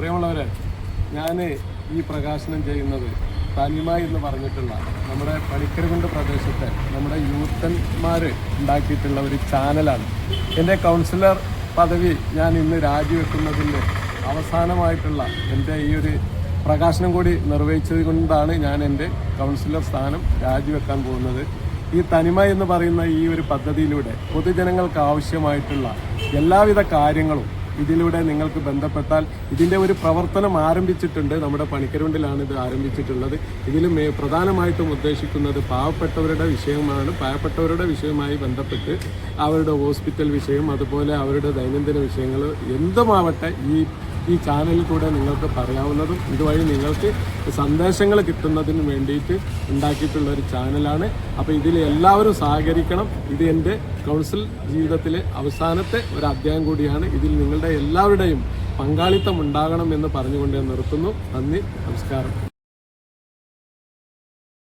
പ്രിയമുള്ളവരെ ഞാൻ ഈ പ്രകാശനം ചെയ്യുന്നത് തനിമ എന്ന് പറഞ്ഞിട്ടുള്ള നമ്മുടെ പണിക്കരകുണ്ട് പ്രദേശത്തെ നമ്മുടെ യൂത്തന്മാർ ഉണ്ടാക്കിയിട്ടുള്ള ഒരു ചാനലാണ്. എന്റെ കൗൺസിലർ പദവി ഞാൻ ഇന്ന് രാജിവെക്കുന്നതിന്റെ അവസാനമായിട്ടുള്ള എന്റെ ഈ ഒരു പ്രകാശനം കൂടി നിർവഹിച്ചത് കൊണ്ടാണ് ഞാൻ എന്റെ കൗൺസിലർ സ്ഥാനം രാജിവെക്കാൻ പോകുന്നത്. ഈ തനിമ എന്ന് പറയുന്ന ഈ ഒരു പദ്ധതിയിലൂടെ പൊതുജനങ്ങൾക്ക് ആവശ്യമായിട്ടുള്ള എല്ലാവിധ കാര്യങ്ങളും ഇതിലൂടെ നിങ്ങൾക്ക് ബന്ധപ്പെട്ടാൽ ഇതിന്റെ ഒരു പ്രവർത്തനം ആരംഭിച്ചിട്ടുണ്ട്. നമ്മുടെ പണിക്കരുണ്ടിലാണ് ഇത് ആരംഭിച്ചിട്ടുള്ളത്. ഇതിൽ പ്രധാനമായിട്ടും ഉദ്ദേശിക്കുന്നത് പാവപ്പെട്ടവരുടെ വിഷയമാണ്. പാവപ്പെട്ടവരുടെ വിഷയവുമായി ബന്ധപ്പെട്ട് അവരുടെ ഹോസ്പിറ്റൽ വിഷയം അതുപോലെ അവരുടെ ദൈനംദിന വിഷയങ്ങൾ എന്തുമാവട്ടെ ഈ ഈ ചാനലിൽ കൂടെ നിങ്ങൾക്ക് പറയാവുന്നതും ഇതുവഴി നിങ്ങൾക്ക് സന്ദേശങ്ങൾ കിട്ടുന്നതിന് വേണ്ടിയിട്ട് ഉണ്ടാക്കിയിട്ടുള്ള ഒരു ചാനലാണ് അപ്പോൾ ഇതിൽ എല്ലാവരും സഹകരിക്കണം. ഇത് എന്റെ കൗൺസിൽ ജീവിതത്തിലെ അവസാനത്തെ ഒരു അധ്യായം കൂടിയാണ്. ഇതിൽ നിങ്ങളുടെ എല്ലാവരുടെയും പങ്കാളിത്തം ഉണ്ടാകണം എന്ന് പറഞ്ഞുകൊണ്ട് ഞാൻ നിർത്തുന്നു. നന്ദി നമസ്കാരം.